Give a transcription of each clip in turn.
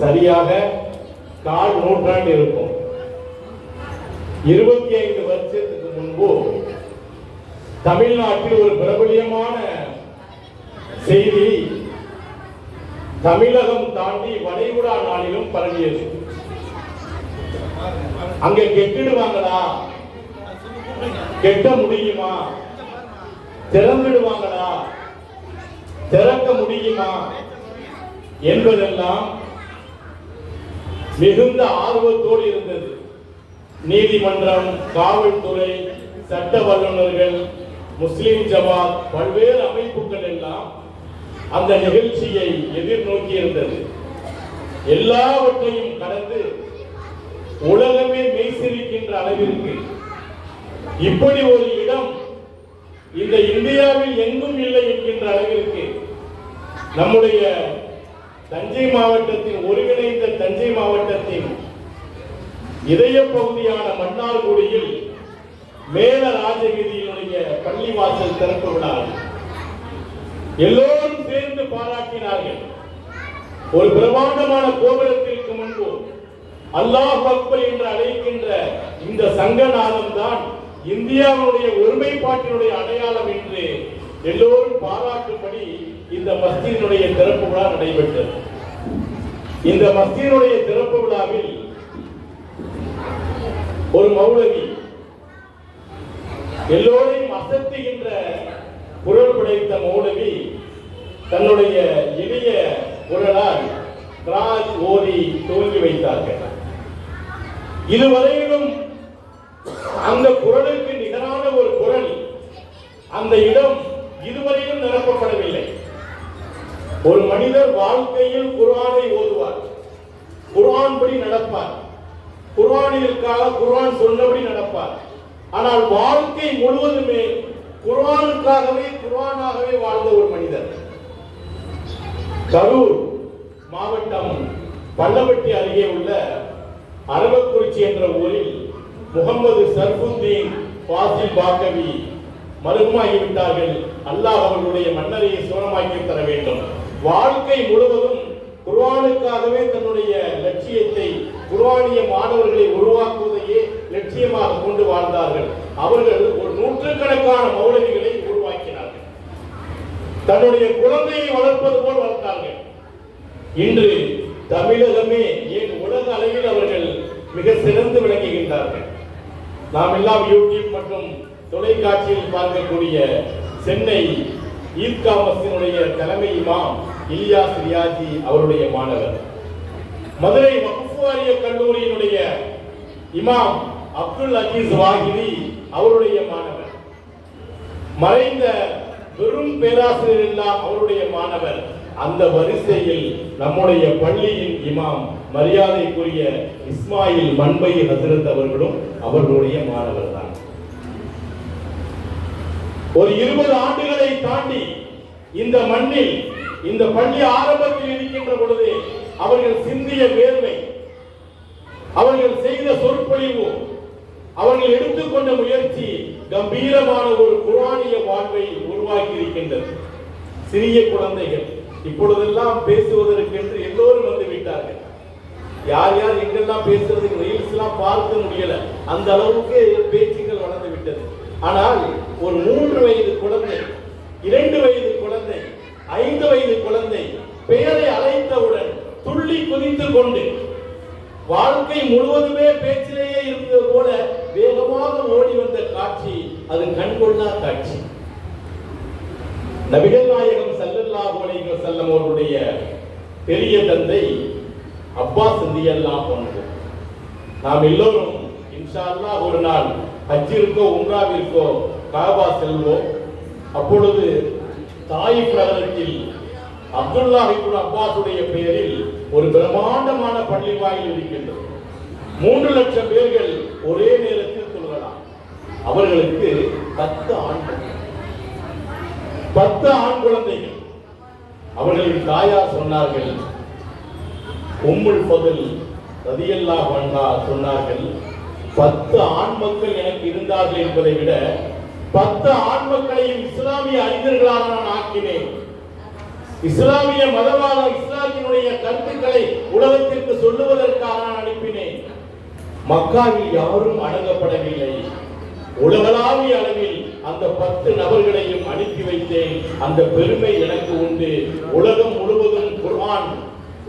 சரியாக கால் நூற்றாண்டு இருக்கும். இருபத்தி ஐந்து வருஷத்துக்கு முன்பு தமிழ்நாட்டில் ஒரு பிரபலியமான செய்தி தமிழகம் தாண்டி வளைகுடா நாளிலும் பரவியது. அங்க கெட்டிடுவாங்களா? கெட்ட முடியுமா? திறந்துடுவாங்களா? திறக்க முடியுமா? என்பதெல்லாம் மிகுந்த ஆர்வத்தோடு இருந்தது. நீதிமன்றம் காவல்துறை சட்ட வல்லுநர்கள் முஸ்லிம் ஜமாத் பல்வேறு அமைப்புகள் எல்லாம் அந்த நிகழ்ச்சியை எதிர்நோக்கி இருந்தது. எல்லாவற்றையும் கடந்து உலகமே மெய்சிரிக்கின்ற அளவிற்கு இப்படி ஒரு இடம் இந்த இந்தியாவில் எங்கும் இல்லை என்கின்ற அளவிற்கு நம்முடைய தஞ்சை மாவட்டத்தின் ஒருங்கிணைந்த தஞ்சை மாவட்டத்தின் இதய பகுதியான மன்னார்குடியில் மேல ராஜவீதியினுடைய பள்ளிவாசல் திறப்பு விழா. எல்லோரும் சேர்ந்து பாராட்டினார்கள். ஒரு பிரமாண்டமான கோபுரத்திற்கு முன்பு அல்லாஹ் அக்பர் என்று அழைக்கின்ற இந்த சங்கநாதம் தான் இந்தியாவுடைய ஒருமைப்பாட்டினுடைய அடையாளம் என்று எல்லோரும் பாராட்டும்படி இந்த மஸ்ஜிதினுடைய திறப்பு விழா நடைபெற்றது. இந்த மஸ்ஜிதினுடைய திறப்பு விழாவில் ஒரு மௌலவி எல்லோரையும் அசத்துகின்ற குரல் படைத்த மௌலவி தன்னுடைய இளைய குரலால் கிராஸ் ஓதி துவங்கி வைத்தார்கள். இதுவரையிலும் அந்த குரலுக்கு நிகரான ஒரு குரல் அந்த இடம் இதுவரையிலும் நிரப்பப்படவில்லை. ஒரு மனிதர் வாழ்க்கையில் குரானை ஓது குர்ஆன் படி நடப்பார். குர்ஆனிற்காக குர்ஆன் சொன்னபடி நடப்பார். ஆனால் வாழ்க்கை முழுவதுமே குர்ஆனுக்காகவே குர்ஆனாகவே வாழ்ந்த ஒரு மனிதர். கரூர் மாவட்டம் பள்ளப்பட்டி அருகே உள்ள அரவக்குறிச்சி என்ற ஊரில் முகமது சர்புத்தீன் பாசில் பாக்கவி மருகமாகிவிட்டார்கள். அல்லாஹ் அவர்களுடைய மன்னரையை சோனமாக்கி தர வேண்டும். வாழ்க்கை முழுவதும் குர்வானுக்காகவே தன்னுடைய லட்சியத்தை குர்வானிய மாணவர்களை உருவாக்குவதையே லட்சியமாக கொண்டு வாழ்ந்தார்கள். அவர்கள் ஒரு நூற்றுக்கணக்கான மௌலவிகளை உருவாக்கினார்கள். தன்னுடைய குழந்தையை வளர்ப்பது போல் வளர்த்தார்கள் இன்று தமிழகமே ஏன் உலக அளவில் அவர்கள் மிக சிறந்து விளங்குகின்றார்கள். நாம் எல்லாம் யூடியூப் மற்றும் தொலைக்காட்சியில் பார்க்கக்கூடிய சென்னை ஈத்கா மஸ்ஜினுடைய தலைமை இமாம் இல்லியா சிரியாஜி அவருடைய மாணவர். மதுரை வகுப்புவாரிய கல்லூரியினுடைய இமாம் அப்துல் அஜீஸ் வாகிரி அவருடைய மாணவர். மறைந்த வெறும் பேராசிரியர் எல்லாம் அவருடைய மாணவர். அந்த வரிசையில் நம்முடைய பள்ளியின் இமாம் மரியாதைக்குரிய இஸ்மாயில் மண்பை ஹசரத் அவர்களும் அவர்களுடைய மாணவர் தான். ஒரு இருபது ஆண்டுகளை தாண்டி இந்த மண்ணில் இந்த பள்ளி ஆரம்பத்தில் இருக்கின்ற பொழுது அவர்கள் சிந்திய வேர்வை அவர்கள் செய்த சொற்பொழிவு அவர்கள் எடுத்துக்கொண்ட முயற்சி கம்பீரமான ஒரு குரானிய வாழ்வை உருவாக்கி இருக்கின்றது சிறிய குழந்தைகள் இப்பொழுதெல்லாம் பேசுவதற்கு என்று எல்லோரும் வந்து விட்டார்கள். யார் யார் எங்கெல்லாம் பேசுறதுக்கு ரீல்ஸ் எல்லாம் பார்க்க முடியல அந்த அளவுக்கு பேச்சுகள் வளர்ந்து விட்டது. ஆனால் ஒரு மூன்று வயது குழந்தை இரண்டு வயது ஐந்து வயது குழந்தை பெயரை அழைத்தவுடன் துள்ளி குதித்து கொண்டு வாழ்க்கை முழுவதுமே பேச்சிலேயே இருந்தது போல வேகமாக ஓடி வந்த காட்சி அது கண்கொள்ளா காட்சி. நபிகள் நாயகம் செல்லல்லா அலைஹி செல்லம் அவருடைய பெரிய தந்தை அப்பா ரலியல்லாஹு போனது நாம் எல்லோரும் இன்ஷால்லா ஒரு நாள் ஹஜ்ஜிற்கோ உம்ராவிற்கோ காபா செல்வோம். அப்பொழுது தாய் நகரத்தில் அப்துல்லா இப்னு அப்பாசுடைய பெயரில் ஒரு பிரம்மாண்டமான பள்ளி வாயில் இருக்கின்றது. மூன்று லட்சம் பேர்கள் ஒரே நேரத்தில் தொழுகலாம் அவர்களுக்கு பத்து ஆண்கள் பத்து ஆண் குழந்தைகள். அவர்களின் தாயார் சொன்னார்கள் உம்முள் பதில் ரதியல்லா வந்தா சொன்னார்கள் பத்து ஆண் மக்கள் எனக்கு இருந்தார்கள் என்பதை விட பத்து ஆன்மக்களையும் இஸ்லாமிய அறிஞர்களாக நான் ஆக்கினேன். இஸ்லாமிய மதவாத இஸ்லாத்தினுடைய கருத்துக்களை உலகத்திற்கு சொல்லுவதற்காக நான் அனுப்பினேன். மக்காவில் யாரும் அடங்கப்படவில்லை உலகளாவிய அளவில் அந்த பத்து நபர்களையும் அனுப்பி வைத்தேன். அந்த பெருமை எனக்கு உண்டு. உலகம் முழுவதும் குர்ஆன்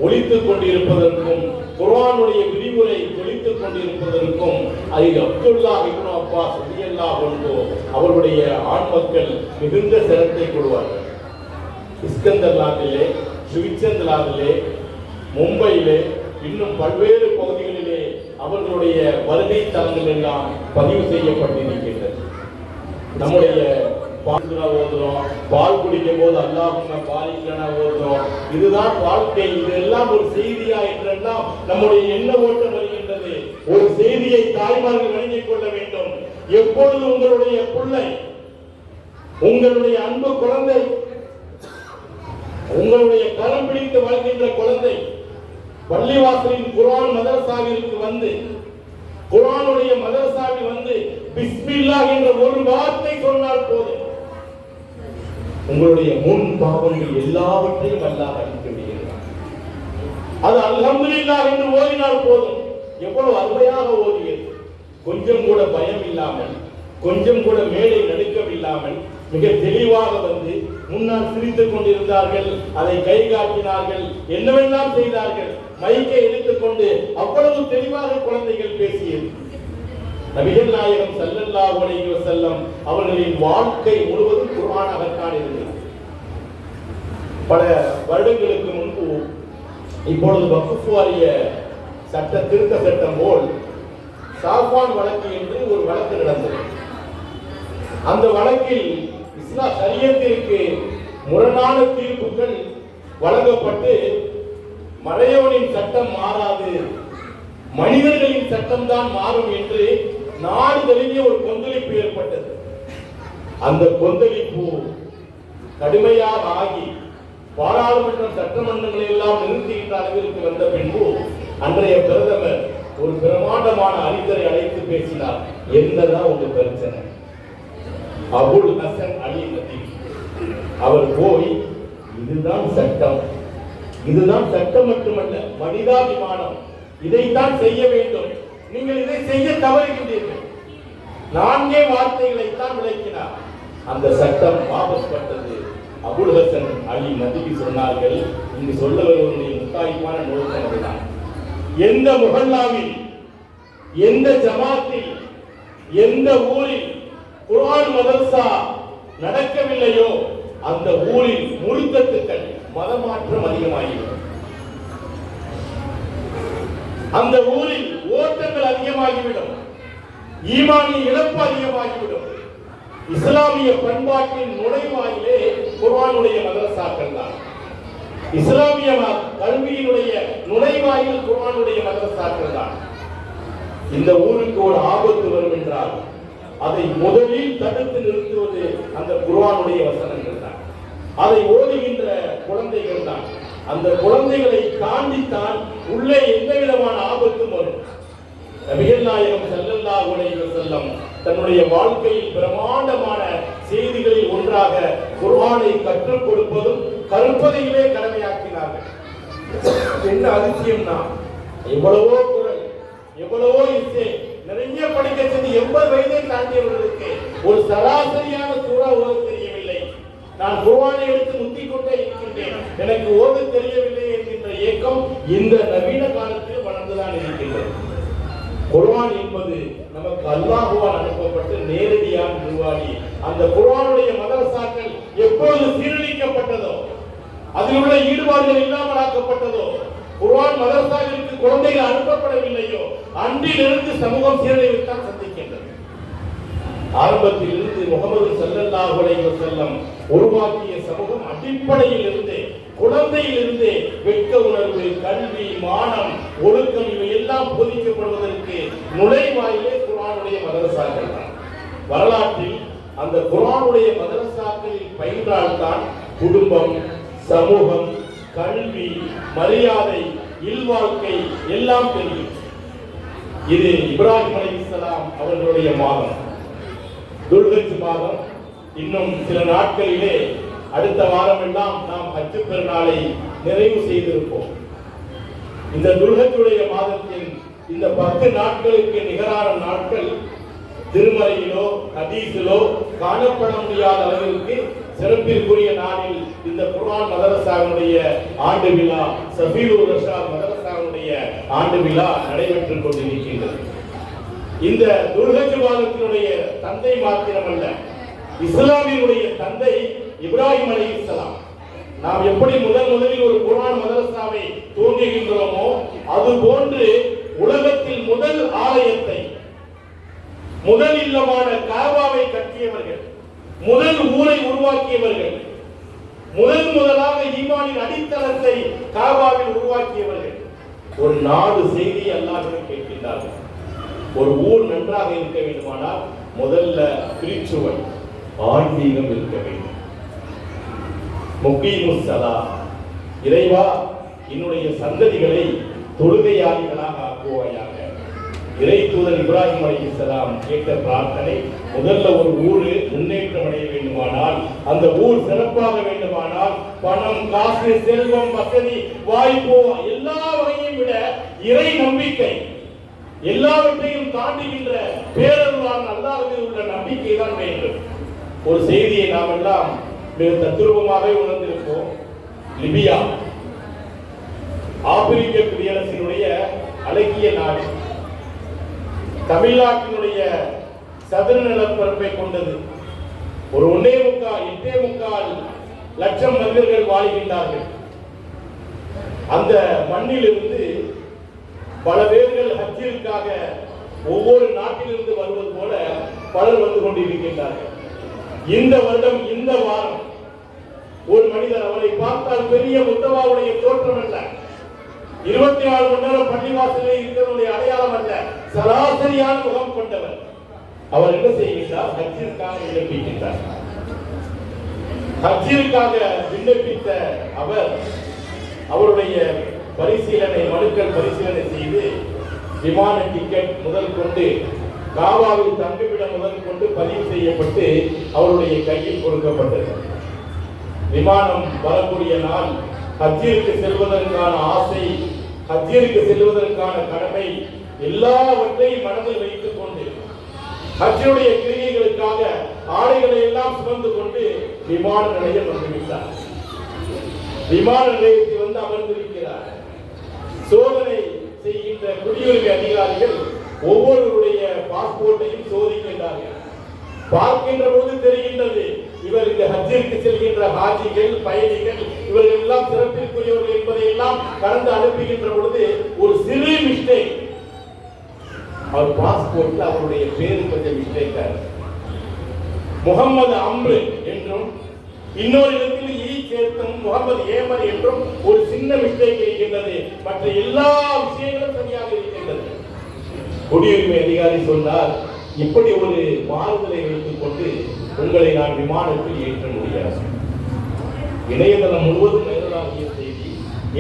ஒழித்துக் கொண்டிருப்பதற்கும் குர்ஆனுடைய விதிமுறை ஒழித்துக் கொண்டிருப்பதற்கும் அதில் அப்துல்லா இப்னு அப்பா சதியல்லா அன்ஹு அவருடைய ஆண் மக்கள் மிகுந்த சிரத்தை கொள்வார்கள் இஸ்கந்தர்லாந்திலே சுவிட்சர்லாந்திலே மும்பையிலே இன்னும் பல்வேறு பகுதிகளிலே அவர்களுடைய வருகை தலங்கள் எல்லாம் பதிவு செய்யப்பட்டிருக்கின்றது. நம்முடைய பால்குனா ஓதுறோம் பால் குடிக்கும் போது அல்லாஹும்ம பாலிக்கனா ஓதுறோம். இதுதான் வாழ்க்கை இதெல்லாம் ஒரு செய்தியா என்றெல்லாம் நம்முடைய எண்ண ஓட்டம் வருகின்றது. ஒரு செய்தியை தாய்மார்கள் வழங்கிக் கொள்ள வேண்டும். எப்பொழுது உங்களுடைய பிள்ளை உங்களுடைய அன்பு குழந்தை உங்களுடைய கரம் பிடித்து வாழ்கின்ற குழந்தை பள்ளிவாசலின் குரான் மதரசாவிற்கு வந்து குரானுடைய மதரசாவில் வந்து பிஸ்மில்லா என்ற ஒரு வார்த்தை சொன்னால் போதும். உங்களுடைய முன் பாவங்கள் எல்லாவற்றையும் அல்லாஹ் அழித்து விடுகிறார் அது அல்ஹம்துலில்லாஹ் என்று ஓதினால் போதும். எவ்வளவு அருமையாக ஓதியது கொஞ்சம் கூட பயம் இல்லாமல் கொஞ்சம் கூட மேலே நடுக்கம் இல்லாமல் மிக தெளிவாக வந்து முன்னால் சிரித்துக் கொண்டிருந்தார்கள். அதை கை காட்டினார்கள். என்னவெல்லாம் செய்தார்கள். மைக்கை எடுத்துக்கொண்டு அவ்வளவு தெளிவாக குழந்தைகள் பேசியது. நபிகள் நாயகம் சல்லல்லா அலைஹி செல்லம் அவர்களின் வாழ்க்கை முழுவதும் குரானாகத்தான் இருந்தது. பல வருடங்களுக்கு முன்பு இப்பொழுது வகுப்பு வாரிய சட்ட திருத்த சட்டம் போல் சாஃபான் வழக்கு என்று ஒரு வழக்கு நடந்தது. அந்த வழக்கில் இஸ்லா சரியத்திற்கு முரணான தீர்ப்புகள் வழங்கப்பட்டு மறையோனின் சட்டம் மாறாது மனிதர்களின் சட்டம் தான் மாறும் என்று நாடு தழுவிய ஒரு கொந்தளிப்பு ஏற்பட்டது. அந்த கொந்தளிப்பு கடுமையாக ஆகி பாராளுமன்றம் சட்டமன்றங்களை எல்லாம் நிறுத்திவிட்ட அளவிற்கு வந்த பின்பு அன்றைய பிரதமர் ஒரு பிரமாண்டமான அறிஞரை அழைத்து பேசினார். என்னதான் உங்க பிரச்சனை? அபுல் ஹசன் அலி நதி அவர் போய் இதுதான் சட்டம். இதுதான் சட்டம் மட்டுமல்ல மனிதாபிமானம். இதைத்தான் செய்ய வேண்டும். நீங்கள் இதை செய்ய தவறுகின்றீர்கள் நான்கே வார்த்தைகளை தான் விளக்கினார். அந்த சட்டம் வாபஸ் பட்டது அபுல் ஹசன் அலி நதிக்கு சொன்னார்கள் இங்கு சொல்ல வருவதை முத்தாய்ப்பான நோக்கம் அதுதான். எந்த முகல்லாவில் எந்த ஜமாத்தில் எந்த ஊரில் குரான் மதரசா நடக்கவில்லையோ அந்த ஊரில் முழுக்கத்துக்கள் மதமாற்றம் அதிகமாகிவிடும். அந்த ஊரில் ஓட்டங்கள் அதிகமாகிவிடும். ஈமானிய இழப்பு அதிகமாகிவிடும். இஸ்லாமிய பண்பாட்டின் நுழைவாயிலே குர்வானுடைய மதரசாக்கள் தான் இஸ்லாமிய கல்வியினுடைய நுழைவாயில் குரானுடைய மதரசாக்கள் தான். இந்த ஊருக்கு ஒரு ஆபத்து வரும் என்றால் அதை முதலில் தடுத்து நிறுத்துவது அந்த குர்வானுடைய வசனங்கள் தான். அதை ஓதுகின்ற குழந்தைகள் தான். அந்த குழந்தைகளை தாண்டித்தான் உள்ளே எந்த விதமான ஆபத்தும் வரும். நபிகள் நாயகம் செல்லல்லா அலைஹி செல்லம் தன்னுடைய வாழ்க்கையில் பிரமாண்டமான செய்திகளில் ஒன்றாக குர்ஆனை கற்றுக் கொடுப்பதும் கற்பதையிலே கடமையாக்கினார்கள். என்ன அதிசயம்னா எவ்வளவோ குரல் எவ்வளவோ இசை நிறைய படிக்க சென்று எண்பது வயதை தாண்டியவர்களுக்கு ஒரு சராசரியான சூறா ஓத தெரியவில்லை. நான் குருவானை எடுத்து முத்தி கொண்டே இருக்கின்றேன். எனக்கு ஓத தெரியவில்லை என்கின்ற ஏக்கம் இந்த நவீன காலத்தில் வளர்ந்துதான் இருக்கின்றது. குர்வான் என்பது நமக்கு அல்லாஹுவால் அனுப்பப்பட்டு நேரடியாக உருவாகி அந்த குர்வானுடைய மதரசாக்கள் எப்பொழுது சீரழிக்கப்பட்டதோ அதில் உள்ள ஈடுபாடுகள் இல்லாமல் ஆக்கப்பட்டதோ குர்வான் மதரசாவிற்கு குழந்தைகள் அனுப்பப்படவில்லையோ அன்றிலிருந்து சமூகம் சீரழிவுத்தான் சந்திக்கின்றது. ஆரம்பத்தில் இருந்து முகமது ஸல்லல்லாஹு அலைஹி வஸல்லம் உருவாக்கிய சமூகம் அடிப்படையில் இருந்தே குழந்தையிலிருந்தே வெட்க உணர்வு கல்வி மானம் ஒழுக்கம் இவை எல்லாம் போதிக்கப்படுவதற்கு நுழைவாயிலே குரானுடைய மதரசாக்கள் தான். வரலாற்றில் அந்த குரானுடைய மதரசாக்களில் பயின்றால்தான் குடும்பம் சமூகம் கல்வி மரியாதை இல்வாழ்க்கை எல்லாம் தெரியும். இது இப்ராஹிம் அலைஹிஸ்ஸலாம் அவர்களுடைய மாதம். துல்ஹஜ் மாதம். இன்னும் சில நாட்களிலே அடுத்த வாரம் எல்லாம் நாம் அச்சு பெருநாளை நிறைவு செய்திருப்போம். இந்த துர்கத்துடைய மாதத்தின் இந்த பத்து நாட்களுக்கு நிகரான நாட்கள் திருமலையிலோ ஹதீஸிலோ காணப்பட முடியாத அளவிற்கு சிறப்பிற்குரிய நாளில் இந்த குரான் மதரசாவுடைய ஆண்டு விழா சபீலூர் ரஷா மதரசாவுடைய ஆண்டு விழா நடைபெற்றுக் கொண்டிருக்கின்றது. இந்த துர்கஜ் தந்தை மாத்திரமல்ல இஸ்லாமியுடைய தந்தை இப்ராஹிம் அலைஹிஸ்ஸலாம் நாம் எப்படி முதல் முதலில் ஒரு குரான் மதரசாவை தோன்றுகின்றோமோ அது போன்று உலகத்தில் முதல் ஆலயத்தை முதல் இல்லமான காபாவை கட்டியவர்கள் முதல் ஊரை உருவாக்கியவர்கள். முதல் முதலாக ஈமானின் அடித்தளத்தை காபாவில் உருவாக்கியவர்கள். ஒரு நாடு செய்தி அல்லாஹிடம் கேட்கின்றார்கள். ஒரு ஊர் நன்றாக இருக்க வேண்டுமானால் முதல்ல பிரிச்சுவன் ஆன்மீகம் இருக்க வேண்டும். முக்கீமுஸ்ஸலா இறைவா என்னுடைய சந்ததிகளை தொழுகையாளிகளாக ஆக்குவாயாக. இறை தூதர் இப்ராஹிம் அலிசலாம் கேட்ட பிரார்த்தனை முதல்ல ஒரு ஊரு முன்னேற்றம் அடைய வேண்டுமானால் அந்த ஊர் சிறப்பாக வேண்டுமானால் பணம் காசு செல்வம் வசதி வாய்ப்பு எல்லா வகையும் விட இறை நம்பிக்கை எல்லாவற்றையும் தாண்டுகின்ற பேரருளான அல்லாஹ்வில் உள்ள நம்பிக்கை தான் வேண்டும். ஒரு செய்தியை நாம் எல்லாம் மிக தத்துருவமாகவே உணர்ந்திருப்போம். லிபியா ஆப்பிரிக்க குடியரசினுடைய அழகிய நாடு. தமிழ்நாட்டினுடைய சதுர நிலப்பரப்பை கொண்டது. ஒரு ஒன்னே முக்கால் எட்டே முக்கால் லட்சம் மனிதர்கள் வாழ்கின்றார்கள். அந்த மண்ணிலிருந்து பல பேர்கள் ஹஜ்ஜிற்காக ஒவ்வொரு நாட்டிலிருந்து வருவது போல பலர் வந்து கொண்டிருக்கின்றார்கள். இந்த வருடம் இந்த வாரம் ஒரு மனிதர் அவரை பார்த்தால் பெரிய முத்தவாவுடைய தோற்றம் அல்ல. இருபத்தி நாலு மணி நேரம் பள்ளிவாசலில் இருக்கிறவருடைய அடையாளம் அல்ல சராசரியான முகம் கொண்டவர். அவர் என்ன செய்கின்றார்? ஹஜ்ஜிற்காக விண்ணப்பிக்கின்றார். ஹஜ்ஜிற்காக விண்ணப்பித்த அவர் அவருடைய பரிசீலனை மனுக்கள் பரிசீலனை செய்து விமான டிக்கெட் முதல் கொண்டு காவாவில் தங்குமிடம் முதல் கொண்டு பதிவு செய்யப்பட்டு அவருடைய கையில் கொடுக்கப்பட்டது. விமானம் வரக்கூடிய நாள் ஹஜ்ஜிற்கு செல்வதற்கான ஆசை ஹஜ்ஜிற்கு செல்வதற்கான கடமை எல்லாவற்றையும் மனதில் வைத்துக் கொண்டு ஹஜ்ஜினுடைய கிரியைகளுக்காக ஆடைகளை எல்லாம் சுமந்து கொண்டு விமான நிலையம் வந்துவிட்டார். விமான நிலையத்தில் வந்து அமர்ந்திருக்கிறார். சோதனை செய்கின்ற குடியுரிமை அதிகாரிகள் ஒவ்வொருவருடைய பாஸ்போர்ட்டையும் சோதிக்கின்றார்கள். பார்க்கின்ற போது தெரிகின்றது இவர் இந்த ஹஜ்ஜிற்கு செல்கின்ற ஹாஜிகள் பயணிகள் இவர்கள் எல்லாம் சிறப்பிற்குரியவர்கள் என்பதை எல்லாம் கடந்து அனுப்புகின்ற பொழுது ஒரு சிறு மிஸ்டேக் அவர் பாஸ்போர்ட்ல அவருடைய பேரு கொஞ்சம் மிஸ்டேக் முகமது அம்ரு என்றும் இன்னொரு இடத்தில் ஈ சேர்த்தும் முகமது ஏமர் என்றும் ஒரு சின்ன மிஸ்டேக் இருக்கின்றது. மற்ற எல்லா விஷயங்களும் சரியாக இருக்கின்றது. குடியுரிமை அதிகாரி சொன்னார் இப்படி ஒரு மாறுதலை வைத்துக் கொண்டு உங்களை நான் விமானத்தில் ஏற்ற முடியாது. இணையதளம் முழுவதும் வைரலாகிய செய்தி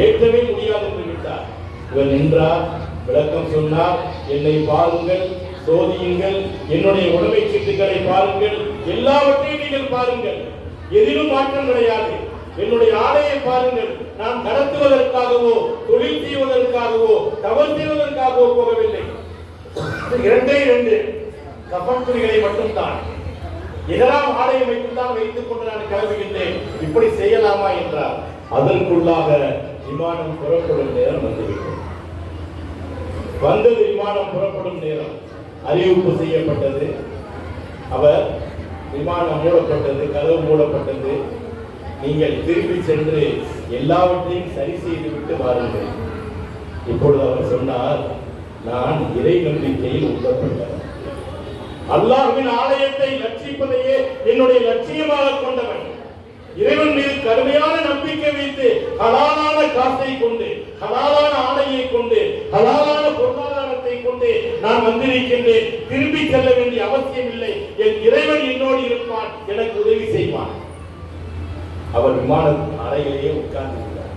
ஏற்கவே முடியாது என்று விட்டார். இவர் நின்றார் விளக்கம் சொன்னார் என்னை பாருங்கள் சோதியுங்கள் என்னுடைய உடமை சீட்டுகளை பாருங்கள் எல்லாவற்றையும் நீங்கள் பாருங்கள். எதிலும் மாற்றம் கிடையாது. என்னுடைய ஆடையை பாருங்கள். நான் கடத்துவதற்காகவோ தொழில் செய்வதற்காகவோ தவறு செய்வதற்காகவோ போகவில்லை. இரண்டே இரண்டு கப்பல் துணிகளை மட்டும்தான். இதெல்லாம் ஆலயம் மட்டும்தான் வைத்துக் கொண்டு நான் கிளம்புகின்றேன். இப்படி செய்யலாமா என்றார். அதற்குள்ளாக விமானம் புறப்படும் நேரம் வந்துவிட்டது. வந்தது விமானம் புறப்படும் நேரம். அறிவிப்பு செய்யப்பட்டது. அவர் விமானம் மூடப்பட்டது கதவு மூடப்பட்டது. நீங்கள் திரும்பி சென்று எல்லாவற்றையும் சரி செய்துவிட்டு வாருங்கள். இப்பொழுது அவர் சொன்னார் நான் இறை நம்பிக்கையில் உள்ளப்பட்டேன் அல்லாஹுவின் ஆலயத்தை லட்சிப்பதையே என்னுடைய லட்சியமாக கொண்டவன். இறைவன் மீது கடுமையான நம்பிக்கை வைத்து ஹலாலான காசை கொண்டு ஹலாலான ஆடையை கொண்டு ஹலாலான பொருளாதாரத்தை கொண்டு நான் வந்திருக்கின்றேன். திரும்பி செல்ல வேண்டிய அவசியம் இல்லை. என் இறைவன் என்னோடு இருப்பான். எனக்கு உதவி செய்வான். அவர் விமான அறையிலேயே உட்கார்ந்திருந்தார்.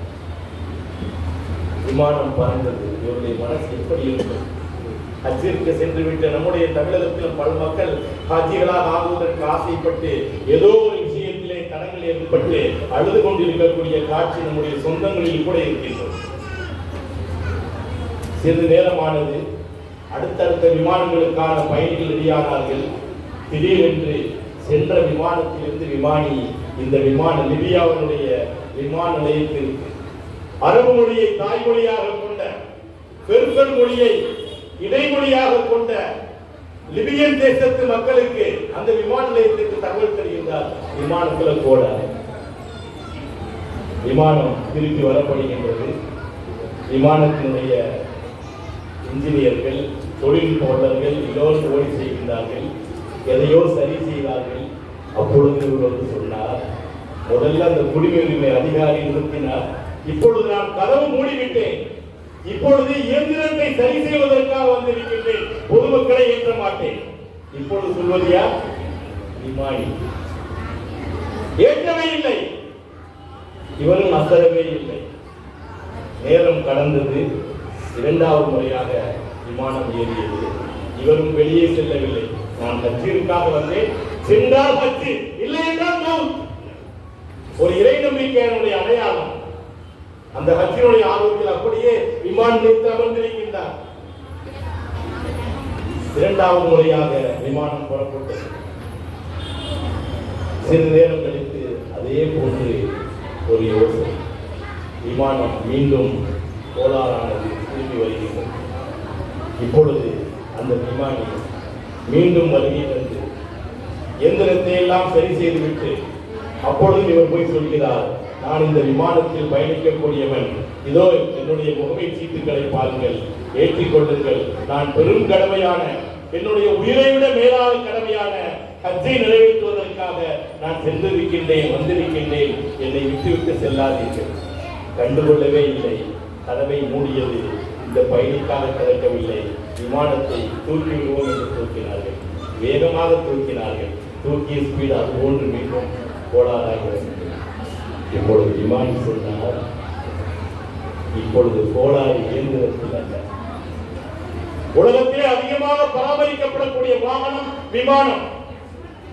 விமானம் பறந்தது. இவருடைய மனசு எப்படி இருந்தது? ஹஜ்ஜிற்கு சென்றுவிட்டு நம்முடைய தமிழகத்தில் பல மக்கள் ஹஜ்ஜிகளாக ஆகுவதற்கு ஆசைப்பட்டு ஏதோ ஒரு விஷயத்திலே தடங்கள் ஏற்பட்டு அழுது கொண்டிருக்கக்கூடிய காட்சி நம்முடைய சொந்தங்களில் கூட இருக்கின்றது. சிறிது நேரமானது அடுத்தடுத்த விமானங்களுக்கான பயணிகள் ரெடியானார்கள். திடீரென்று சென்ற விமானத்திலிருந்து விமானி இந்த விமான லிபியாவினுடைய விமான நிலையத்திற்கு அரபு மொழியை தாய்மொழியாக கொண்ட பெருங்கல் மொழியை இடைமொழியாக கொண்ட லிபியன் தேசத்து மக்களுக்கு அந்த விமான நிலையத்திற்கு தகவல் தெரிகின்றார் விமானத்துல கூட விமானம் திருப்பி வரப்படுகின்றது. விமானத்தினுடைய இன்ஜினியர்கள் தொழில்நுட்ப வல்லுநர்கள் எல்லோரும் ஓடி செய்கின்றார்கள் எதையோ சரி செய்தார்கள். அப்பொழுது இவர் வந்து சொன்னார் முதல்ல அந்த குடியுரிமை அதிகாரி நிறுத்தினார். இப்பொழுது நான் கதவு மூடிவிட்டேன். இப்பொழுது இயந்திரத்தை சரி செய்வதற்காக வந்திருக்கின்றேன். பொதுமக்களை ஏற்ற மாட்டேன். இப்பொழுது சொல்வது யார்? விமானி ஏற்றவே இல்லை. இவரும் அசரவே இல்லை. நேரம் கடந்தது. இரண்டாவது முறையாக விமானம் ஏறியது. இவரும் வெளியே செல்லவில்லை. நான் ஹஜ்ஜிற்காக வந்தேன். சென்றால் ஹஜ்ஜி இல்லை என்றால் ஒரு இறை நம்பிக்கையினுடைய அடையாளம். அந்த ஹஜ்ஜினுடைய ஆர்வத்தில் அப்படியே விமான் நிறுத்தி அமர்ந்திருக்கின்றார். இரண்டாவது முறையாக விமானம் புறப்பட்டது சிறிது நேரம் கழித்து அதே போன்று ஒரு யோசனை. விமானம் மீண்டும் கோளாறானது திரும்பி வருகின்றது இப்பொழுது அந்த விமானி மீண்டும் வருகை தந்து எந்திரத்தை எல்லாம் சரி செய்துவிட்டு அப்பொழுது இவர் போய் சொல்கிறார் நான் இந்த விமானத்தில் பயணிக்கக்கூடியவன். இதோ என்னுடைய முகமை சீட்டுகளை பாருங்கள். ஏற்றிக்கொள்ளுங்கள். நான் பெரும் கடமையான என்னுடைய உயிரை விட மேலான கடமையான ஹஜ்ஜை நிறைவேற்றுவதற்காக நான் சென்றிருக்கின்றேன் வந்திருக்கின்றேன். என்னை விட்டுவிட்டு செல்லாதீர்கள். கண்டுகொள்ளவே இல்லை. கதவை மூடியது. இந்த பயணிக்காக திறக்கவில்லை விமானத்தை தூக்கி விடுவோம் என்று தூக்கினார்கள். வேகமாக தூக்கினார்கள். தூக்கிய ஸ்பீடு அது போன்று மீண்டும் கோளாறாகிறது. இப்பொழுது விமானம் சொன்னார் இப்பொழுது கோளாறு இயந்திரத்தில் அல்ல. உலகத்திலே அதிகமாக பராமரிக்கப்படக்கூடிய வாகனம் விமானம்.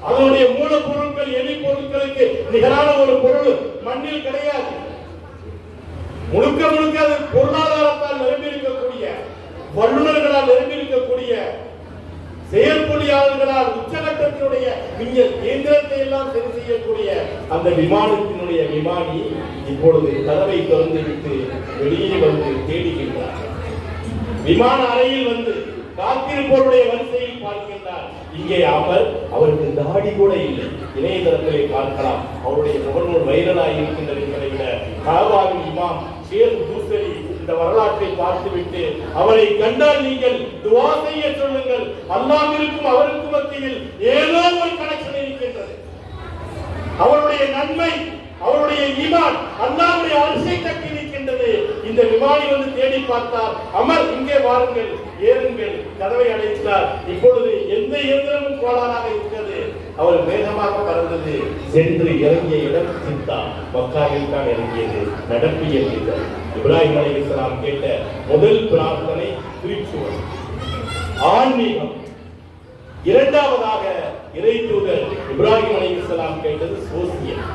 அதனுடைய மூலப்பொருட்கள் எரிபொருட்களுக்கு நிகரான ஒரு பொருள் மண்ணில் கிடையாது. முழுக்க முழுக்க அது பொருளாதாரத்தால் நிரம்பியிருக்கக்கூடிய வல்லுநர்களால் நிரம்பியிருக்கக்கூடிய செயற்பொழியாளர்களால் உச்சகட்டத்தினுடைய விஞ்ஞ- இயந்திரத்தை எல்லாம் சரி செய்யக்கூடிய அந்த விமானத்தினுடைய விமானி இப்பொழுது கதவை திறந்து விட்டு வெளியே வந்து தேடுகின்றார். விமான அறையில் வந்து காத்திருப்பவருடைய வரிசையில் பார்க்கின்றார். இங்கே அவர் அவருக்கு தாடி கூட இல்லை. இணையதளத்திலே பார்க்கலாம். அவருடைய முகநூல் வைரலாக இருக்கின்றது என்பதை விட காவாவின் இமாம் ஷேர் தூசரி இந்த வரலாற்றை பார்த்துவிட்டு அவரை கண்டால் நீங்கள் துவா செய்ய சொல்லுங்கள். அல்லாஹ்விற்கும் அவருக்கும் மத்தியில் ஏதோ ஒரு கனெக்ஷன் இருக்கின்றது. அவருடைய நன்மை அவருடைய ஈமான் அல்லாவுடைய அரிசை தக்கி நிற்கின்றது இந்த விமானி வந்து தேடி பார்த்தார். அமர் இங்கே வாருங்கள் ஏறுங்கள். கதவை அடைத்தார் இப்பொழுது எந்த இயந்திரமும் கோளாறாக இருக்கிறது. அவர் வேகமாக பறந்தது. சென்று இறங்கிய இடம் சித்தா. மக்காவில் தான் இறங்கியது. நடப்பியல் இது இப்ராஹிம் இஸ்லாம் கேட்ட முதல் பிரார்த்தனை திருச்சுவன் ஆன்மீகம். இரண்டாவதாக இறை தூதர் இப்ராஹிம் அலைஹிஸ்ஸலாம் கேட்டது சோசியல்.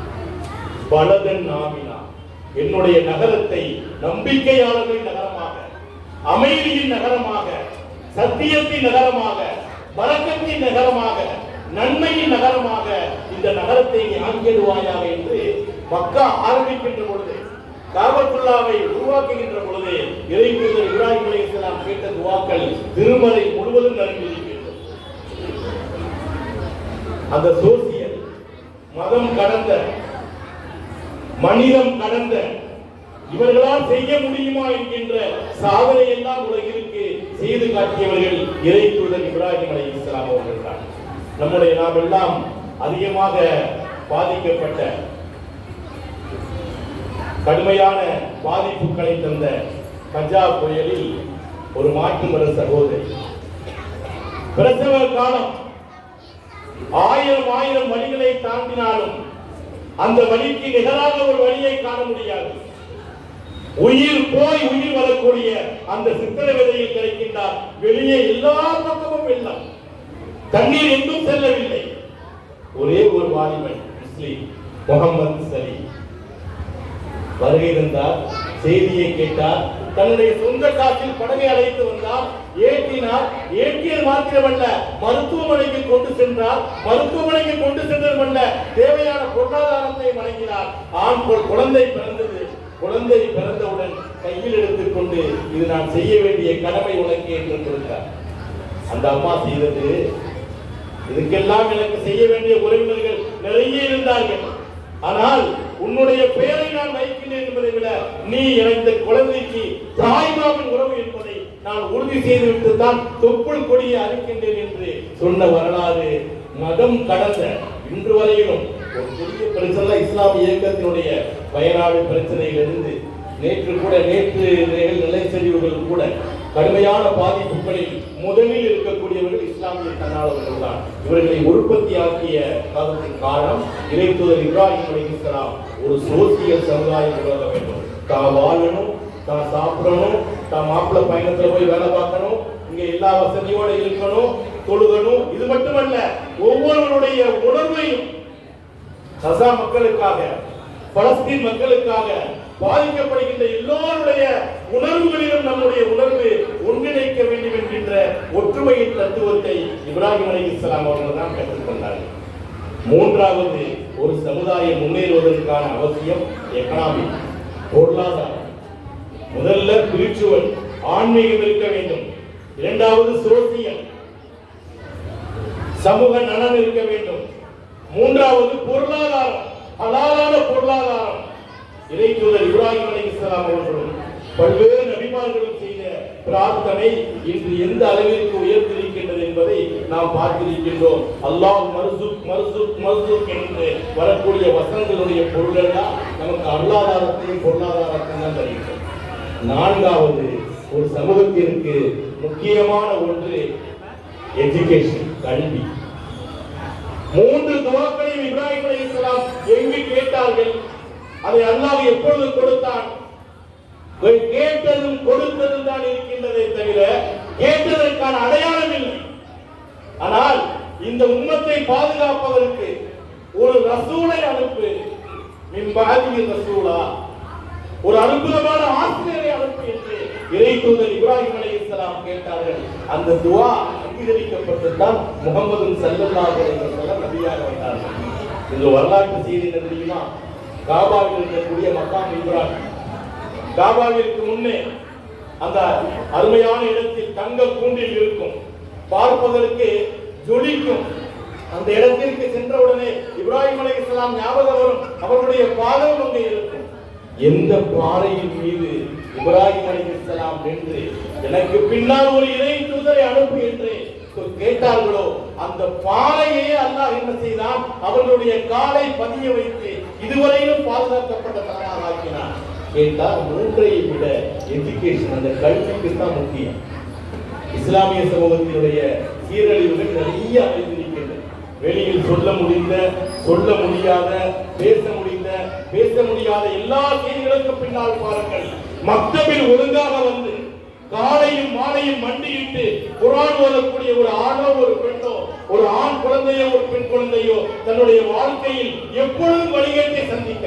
பலதன் நாமினா என்னுடைய நகரத்தை நம்பிக்கையாளர்களின் நகரமாக அமைதியின் நகரமாக சத்தியத்தின் நகரமாக பழக்கத்தின் நகரமாக நன்மையின் நகரமாக இந்த நகரத்தை நீ ஆக்கிடுவாயாக என்று மக்கா ஆரம்பிக்கின்ற பொழுது காபத்துல்லாவை உருவாக்குகின்ற பொழுது இறை தூதர் இப்ராஹிம் அலைஹிஸ்ஸலாம் கேட்ட துவாக்கள் திருமலை முழுவதும் நிரம்பியிருக்கின்றது அந்த சோசியல் மதம் கடந்த மனிதம் கடந்த இவர்களால் செய்ய முடியுமா என்கின்ற சாதனை எல்லாம் உலகிற்கு செய்து காட்டியவர்கள் இறைத்துடன் இப்ராஹிம் அலை இஸ்லாம் அவர்கள் தான். நம்முடைய நாம் எல்லாம் அதிகமாக பாதிக்கப்பட்ட கடுமையான பாதிப்புகளை தந்த கஜா புயலில் ஒரு மாற்று மத சகோதரி. பிரசவ காலம் ஆயிரம் ஆயிரம் வழிகளை தாண்டினாலும் அந்த வழிக்கு நிகராக ஒரு வழியை காண முடியாது. உயிர் போய் உயிர் வரக்கூடிய அந்த சித்திர விதையில் கிடைக்கின்றார் வெளியே எல்லா பக்கமும் வெள்ளம். தண்ணீர் எங்கும் செல்லவில்லை. ஒரே ஒரு வாலிபன் முஸ்லீம் முகமது சலீம். வருகை தந்தார் செய்தியை கேட்டார் தன்னுடைய சொந்த காற்றில் படகை அழைத்து வந்தால் ஏற்றினார் ஏற்றியது மாத்திரமல்ல மருத்துவமனைக்கு கொண்டு சென்றார் மருத்துவமனைக்கு கொண்டு சென்றதுமல்ல தேவையான பொருளாதாரத்தை வழங்கினார். ஆண் கு- குழந்தை பிறந்தது. குழந்தை பிறந்தவுடன் கையில் எடுத்துக்கொண்டு இது நான் செய்ய வேண்டிய கடமை உனக்கு என்று கொடுத்தார் அந்த அம்மா செய்தது இதுக்கெல்லாம் எனக்கு செய்ய வேண்டிய உறவினர்கள் நிறைய இருந்தார்கள். ஆனால் உன்னுடைய பெயரை நான் வைக்கிறேன் என்பதை விட நீ இணைந்த குழந்தைக்கு தாய்மாமன் உறவு என்பதை நான் உறுதி செய்துவிட்டு தான் தொப்புள் கொடியை அறுக்கின்றேன் என்று சொன்ன வரலாறு மதம் கடந்த இன்று வரையிலும் ஒரு பெரிய பிரச்சனை இஸ்லாமிய இயக்கத்தினுடைய வயநாடு பிரச்சனையிலிருந்து நேற்று கூட நேற்று நிலை சரிவுகள் கூட கடுமையான பாதிப்புகளில் முதலில் இருக்கக்கூடியவர்கள் இஸ்லாமிய தன்னாளர்கள் தான். இவர்களை உற்பத்தியாக்கிய காலத்தின் காரணம் இறைத்துதல் இப்ராஹிம் அலைஹிஸ்ஸலாம் ஒரு சோசியல் சமுதாயம் உருவாக்க வேண்டும். தான் வாழணும் தான் சாப்பிடணும் தான் மாப்பிள்ள பயணத்துல போய் வேலை பார்க்கணும் இங்க எல்லா வசதியோட இருக்கணும் தொழுகணும் இது மட்டுமல்ல ஒவ்வொருவருடைய உணர்வையும் கசா மக்களுக்காக பலஸ்தீன் மக்களுக்காக பாதிக்கப்படுகின்ற எல்லோருடைய உணர்வுகளிலும் நம்முடைய உணர்வு ஒன்றிணைக்க வேண்டும் என்கின்ற ஒற்றுமையின் தத்துவத்தை இப்ராஹிம் அலி இஸ்லாம் அவர்கள் தான் கற்றுக்கொண்டார்கள். மூன்றாவது ஒரு சமுதாயம் முன்னேறுவதற்கான அவசியம் எக்கனாமி பொருளாதாரம். முதல்ல பிரிச்சுவல் ஆன்மீகம் இருக்க வேண்டும். இரண்டாவது சோசியல். சமூக நலன் இருக்க வேண்டும். மூன்றாவது பொருளாதாரம். ஹலாலான பொருளாதாரம். இறைத்தூதர் இப்ராஹிம் அலைஹிஸ்ஸலாம் அவர்களும் பல்வேறு நபிமார்களும் செய்த பிரார்த்தனை இன்று எந்த அளவிற்கு உயர்ந்திருக்கின்றது என்பதை நாம் பார்த்திருக்கின்றோம். அல்லாஹ் மர்சுக் மர்சுக் மர்சுக் என்று வரக்கூடிய வசனங்களுடைய பொருளெல்லாம் நமக்கு அல்லாதாரத்தையும் பொருளாதாரத்தையும் தான் தருகின்றோம் நான்காவது ஒரு சமூகத்திற்கு முக்கியமான ஒன்று எஜுகேஷன் கல்வி. மூன்று துவாக்களையும் இப்ராஹிம் அலைஹிஸ்ஸலாம் எங்கு கேட்டார்கள்? அதை அல்லாஹ் எப்பொழுது கொடுத்தான். கேட்டதும் கொடுத்ததும் தான் இருக்கின்றதை தவிர கேட்டதற்கான அடையாளம் இல்லை. ஆனால் இந்த உம்மத்தை பாதுகாப்பதற்கு ஒரு ரசூலை அனுப்பு. மின்பாதியின் ரசூலா. ஒரு அற்புதமான ஆசிரியரை அனுப்பு என்று இறை தூதர் இப்ராஹிம் அலைஹிஸ்ஸலாம் கேட்டார்கள். அந்த துவா அங்கீகரிக்கப்பட்டுதான் முகமது சல்லல்லாஹு அலைஹி நபியாக வந்தார்கள். இந்த வரலாற்று செய்தி என்ன தெரியுமா? காபாவில் இருக்கக்கூடிய மக்காம் இப்ராஹிம். காபாவிற்கு முன்னே அந்த அருமையான இடத்தில் தங்க கூண்டில் இருக்கும். பார்ப்பதற்கு ஜொலிக்கும். அந்த இடத்திற்கு சென்றவுடனே இப்ராஹிம் அலைஹிஸ்ஸலாம் ஞாபகம் வரும். அவருடைய பாதம் அங்கே இருக்கும். எந்த பாறையின் மீது இப்ராஹிம் அலைஹிஸ்ஸலாம் நின்று எனக்கு பின்னால் ஒரு இறை தூதரை அனுப்பு என்று கேட்டார்களோ அந்த பாறையே அல்லாஹ் என்ன செய்தான்? அவர்களுடைய காலை பதிய வைத்து இதுவரையிலும் பாதுகாக்கப்பட்ட தலமாக ஆக்கினான். கேட்டால் மூன்றை விட எஜுகேஷன் அந்த கல்விக்கு தான் முக்கியம். இஸ்லாமிய சமூகத்தினுடைய சீரழிவுகள் நிறைய அறிந்திருக்கிறது வெளியில் சொல்ல முடிந்த சொல்ல முடியாத பேச முடிந்த பேச முடியாத எல்லா செய்திகளுக்கும் பின்னால் பாருங்கள். மக்தபில் ஒழுங்காக வந்து காலையும் மாலையும் மண்டியிட்டு குரான் ஓதக்கூடிய ஒரு ஆணோ ஒரு பெண்ணோ ஒரு ஆண் குழந்தையோ ஒரு பெண் குழந்தையோ தன்னுடைய வாழ்க்கையில் எப்பொழுதும் வழிகேட்டை சந்திக்க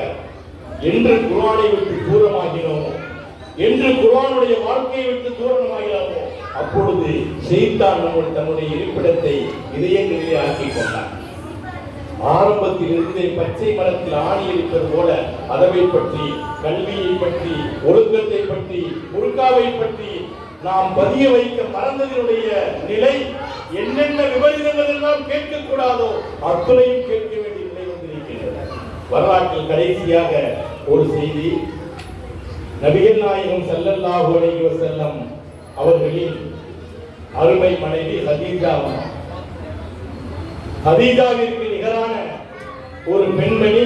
என்று குரானை விட்டு தூரமாகிறோமோ என்று குரானுடைய வாழ்க்கையை விட்டு தூரமாகிறோமோ அப்பொழுது ஷெய்தான் நம்ம தன்னுடைய இருப்பிடத்தை இதயங்களிலே ஆக்கிக் கொண்டார். ஆரம்பத்தில் இருந்தே பச்சை மரத்தில் ஆணி இருப்பது போல அதவை பற்றி கல்வியை பற்றி ஒழுக்கத்தை பற்றி முருக்காவை பற்றி நாம் பதிய வைக்க மறந்ததனுடைய நிலை என்னென்ன விபரீதங்கள் எல்லாம் கேட்கக்கூடாதோ அத்துணையும் கேட்க வேண்டிய நிலை வந்திருக்கின்றன வரலாற்றில் கடைசியாக ஒரு செய்தி. நபிகள் நாயகம் ஸல்லல்லாஹு அலைஹி செல்லம் அவர்களின் அருமை மனைவி ஹதீஜா அம்மா. ஹதீஜாவிற்கு நிகரான ஒரு பெண்மணி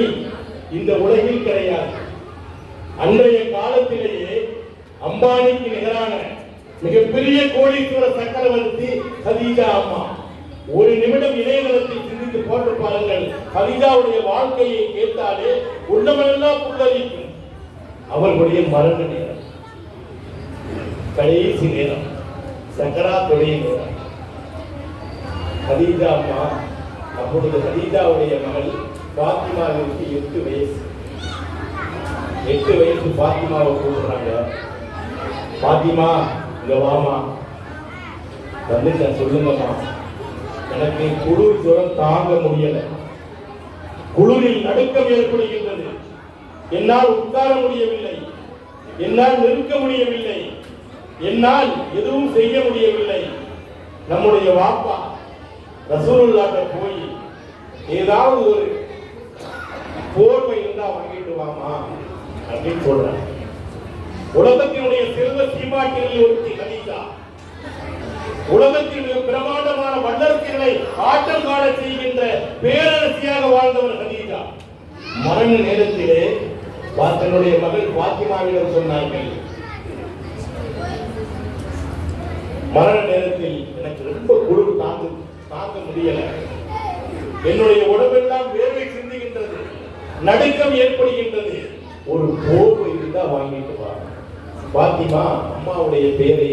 இந்த உலகில் கிடையாது. அன்றைய காலத்திலேயே அம்பானிக்கு நிகரான மிகப்பெரிய கோடீஸ்வர சக்கரவர்த்தி ஹதீஜா அம்மா. ஒரு நிமிடம் இணையதளத்தில் போட்டு பாருங்கள் ஹதீஜாவுடைய வாழ்க்கையை கேட்டாலே உள்ளமெல்லாம் புல்லரிக்கும். அவர்களுடைய மரண நேரம். கடைசி நேரம். சங்கராத்துடைய நேரம். ஹதீஜா அம்மா அப்பொழுது ஹதீஜாவுடைய மகள் பாத்திமாவிற்கு எட்டு வயசு. எட்டு வயசு பாத்திமாவை கூப்பிடுறாங்க. பாத்திமா இங்க வாமா வந்துட்டேன் சொல்லுங்கம்மா. எனக்கு குளிர் ஜுரம் தாங்க முடியல. குளிரில் நடுக்கம் ஏற்படுகின்றது. என்னால் உட்கார முடியவில்லை. என்னால் நிற்க முடியவில்லை. என்னால் எதுவும் செய்ய முடியவில்லை. நம்முடைய வாப்பா ரசூலுல்லாட்ட போய் ஏதாவது ஒரு போர்வை இருந்தா வாங்கிட்டு வாமா அப்படின்னு சொல்றாங்க உலகத்தினுடைய செல்வ சீமாட்டிகளில் ஒருத்தி கலிதா உலகத்தில் மிக பிரமாண்டமான வல்லரசுகளை ஆட்டம் காண செய்கின்ற பேரரசியாக வாழ்ந்தவர் ஹதீஜா. மரண நேரத்திலே தன்னுடைய மகள் பாத்திமாவிடம் சொன்னார்கள் மரண நேரத்தில் எனக்கு ரொம்ப குளிர் தாங்க தாங்க முடியல. என்னுடைய உடம்பெல்லாம் வேர்வை சிந்துகின்றது நடுக்கம் ஏற்படுகின்றது. ஒரு போர்வை இருந்தா வாங்கிட்டு வா. பாத்திமா அம்மாவுடைய பேரை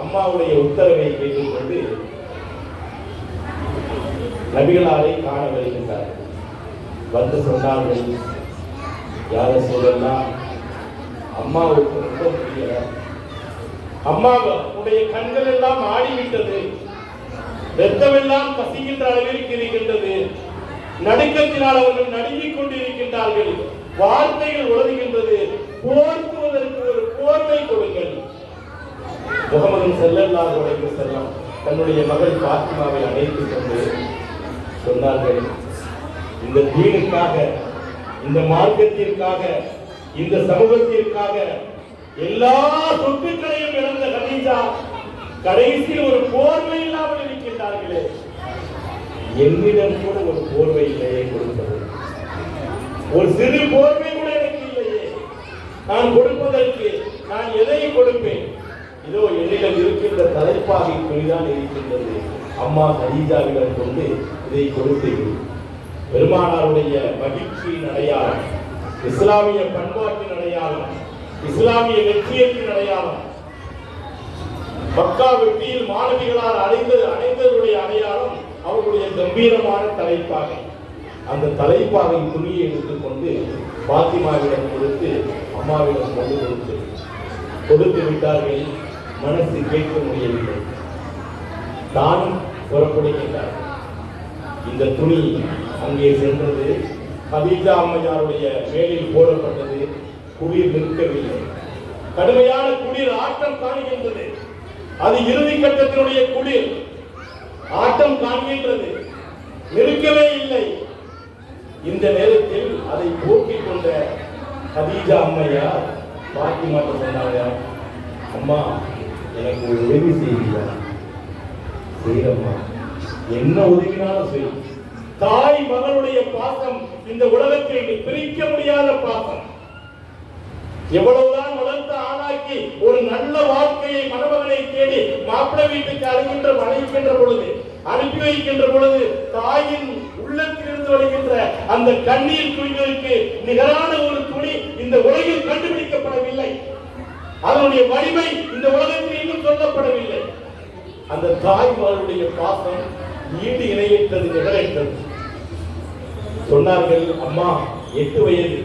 அம்மாவுடைய உத்தரவை கேட்டுக்கொண்டு நபிகளாரை காண வருகின்றார்கள் வந்து சொன்னார்கள் யார சொல்லலாம் அம்மாவுக்கு ரொம்ப முடியல அம்மாவுடைய உடைய கண்கள் எல்லாம் ஆடிவிட்டது. ரத்தமெல்லாம் பசிக்கின்ற அளவிற்கு இருக்கின்றது. நடுக்கத்தினால் அவர்கள் நடுங்கிக் கொண்டிருக்கின்றார்கள். வார்த்தைகள் உலகுகின்றது போர்த்துவதற்கு ஒரு போர்வை கொடுங்கள். முகமது செல்லல்லாஹு அலைஹி செல்லம் தன்னுடைய மகள் பாத்திமாவை அழைத்துக் கொண்டு சொன்னார்கள் இந்த தீனுக்காக இந்த மார்க்கத்திற்காக இந்த சமூகத்திற்காக எல்லா சொத்துக்களையும் இழந்த கதீஜா கடைசியில் ஒரு போர்வை இல்லாமல் இருக்கின்றார்களே. என்னிடம் கூட ஒரு போர்வை இல்லையே கொடுப்பது ஒரு சிறு போர்வை கூட எனக்கு இல்லையே. நான் கொடுப்பதற்கு நான் எதை கொடுப்பேன்? இதோ என்னிடம் இருக்கின்ற தலைப்பாகை துணிதான் இருக்கின்றது. அம்மா ஹதீஜாவிடம் கொண்டு இதை கொடுத்தீர்கள் பெருமானாருடைய மகிழ்ச்சியின் அடையாளம் இஸ்லாமிய பண்பாட்டின் அடையாளம் இஸ்லாமிய வெற்றியத்தின் அடையாளம் மக்கா வெற்றியில் மாணவிகளால் அடைந்த அடைந்தவருடைய அடையாளம் அவர்களுடைய கம்பீரமான தலைப்பாகை. அந்த தலைப்பாகை துணியை எடுத்துக்கொண்டு பாத்திமாவிடம் கொடுத்து அம்மாவிடம் கொண்டு கொடுத்து கொடுத்து விட்டார்கள். மனசு கேட்க முடியவில்லை. தானும் புறப்படுகின்றார். இந்த துணி அங்கே சென்றது. கதீஜா அம்மையாருடைய மேலில் போடப்பட்டது. குளிர் நிற்கவில்லை. கடுமையான குளிர் ஆட்டம் காணுகின்றது. அது இறுதி கட்டத்தினுடைய குளிர். ஆட்டம் காண்கின்றது. நிற்கவே இல்லை. இந்த நேரத்தில் அதை போக்கிக் கொண்ட ஹதீஜா அம்மையார் பாத்திமாட்ட சொன்னாங்க அம்மா எனக்கு ஒரு உதவி செய்யுங்க செய்யறம்மா என்ன உதவினாலும் செய் தாய் மகனுடைய பாசம் இந்த உலகத்தில் பிரிக்க முடியாத பாசம். எவ்வளவுதான் வளர்த்த ஆளாக்கி ஒரு நல்ல வாழ்க்கையை மணமகனை தேடி மாப்பிள்ளை வீட்டுக்கு அழைக்கின்ற மனைவிக்கின்ற பொழுது அனுப்பி வைக்கின்ற பொழுது தாயின் உள்ளத்திலிருந்து வருகின்ற அந்த கண்ணீர் துணிகளுக்கு நிகரான ஒரு துணி இந்த உலகில் கண்டுபிடிக்கப்படவில்லை. அதனுடைய வலிமை இந்த உலகத்தில் அந்த தாய்மாருடைய பாசம் ஈடு இணையற்றது நிகழற்றது சொன்னார்கள் அம்மா எட்டு வயது.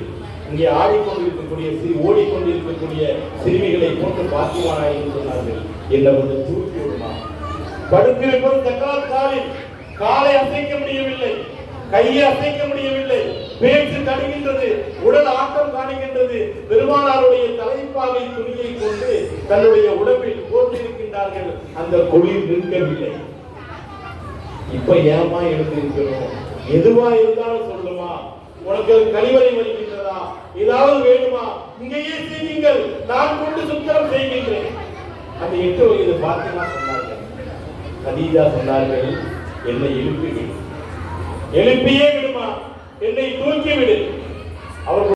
இங்கே ஆடிக்கொண்டிருக்கக்கூடிய சிறு ஓடிக்கொண்டிருக்கக்கூடிய சிறுமிகளை போட்டு பாத்திமானா என்று சொன்னார்கள். என்னை வந்து தூக்கி விடுமா படுத்திருப்பது தக்கால் காலில் காலை அசைக்க முடியவில்லை கையை அசைக்க முடியவில்லை. பேச்சு தடுகின்றது உடல் ஆட்டம் காணுகின்றது. பெருமானாருடைய தலைப்பாகை துணியை கொண்டு தன்னுடைய உடம்பில் போட்டிருக்கின்றார்கள் அந்த குளிர் நிற்கவில்லை. இப்ப ஏமா எழுந்திருக்கிறோம்? எதுவா இருந்தாலும் சொல்லுமா உனக்கு கழிவறை வருகின்றதா? ஏதாவது வேணுமா? இங்கேயே செய்யுங்கள். நான் கொண்டு சுத்தம் செய்கின்றேன். அந்த எட்டு வயது பாத்திமா சொன்னார்கள். கதீஜா சொன்னார்கள் என்னை எழுப்பி எழுப்பியே விடுமா? என்னை தூக்கிவிடு. அவர்